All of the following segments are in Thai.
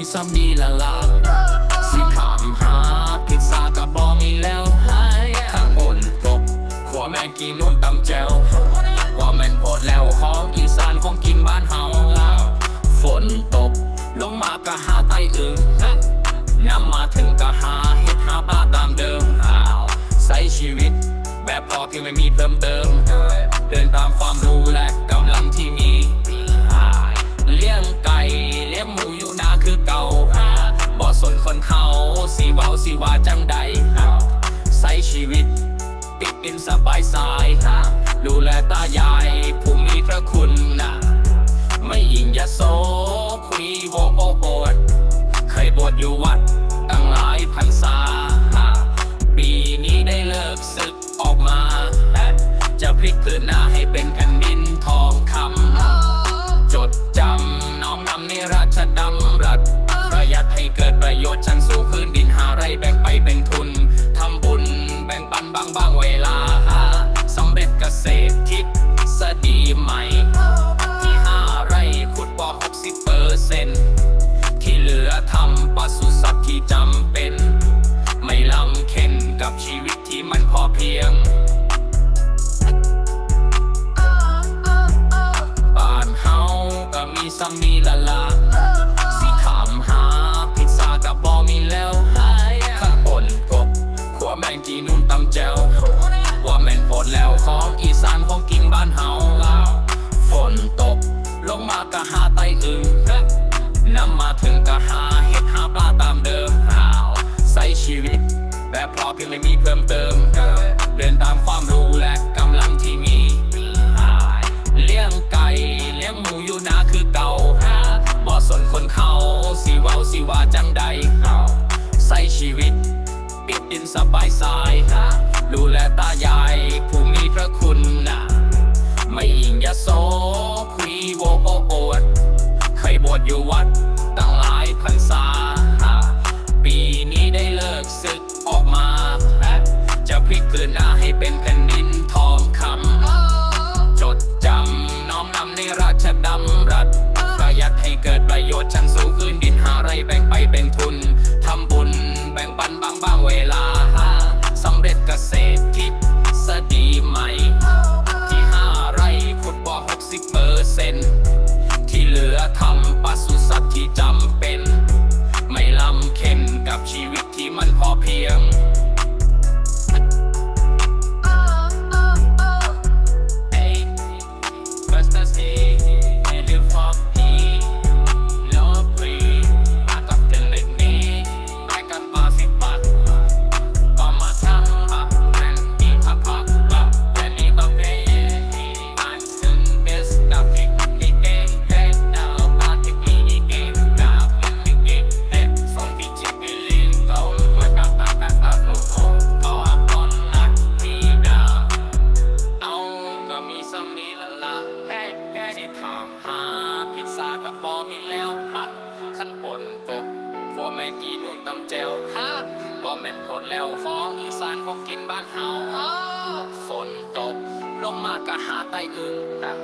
ีซ้ำดีละละสิถามหาพิซซ่ากับบอมีแล้วหายข้างบนตกขัวแม่กินนุ่นตำแจวว่าแม่นโพดแล้วของอีสานของกินบ้านเฮาฝนตกลงมากะหาไตอึงยามมาถึงกะหาเฮ็ดหาปลาตามเดิมอ้าวใช้ชีวิต แบบพอเพียงไม่มีเพิ่มเติม เดินตามความรู้และกำลังที่มี คือเก่าบ่สนคนเขาสีเว้าสีว่าจังใดใช้ชีวิต ติดดินสบายสายดูแลตายายผู้มีพระคุณนะไม่อิงยาโสคุยโวโอโอดเคยบวชอยู่วัดานเฮาฝนตก ลงมากะหาไตอึงนำมาถึงกะหาเห็ดหาปลาตามเดิมใช้ชีวิต แบบพอเพียงไม่มีเพิ่มเติมเดินตามความรู้และกำลังที่มีเลี้ยงไก่เลี้ยงหมูอยู่นาคือเก่าบ่สนคนเขาสิเว้าสิว่าจังใดใส่ชีวิต ปิดดินสบายสายดูแลตายา คุยโวโอโอดเคยบวชอยู่วัด อมีแล้วปัดขั้นบนตกฟัวแม่กีนุ่นตำแจวฮะบ่แม่นผลแล้วฟ้องอีสานของกินบ้านเฮาฝนตกลงมากะหาไตอึงนะ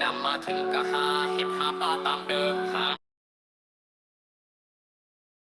นำมาถึงกะหาเห็ดหาปลาตามเดิมหา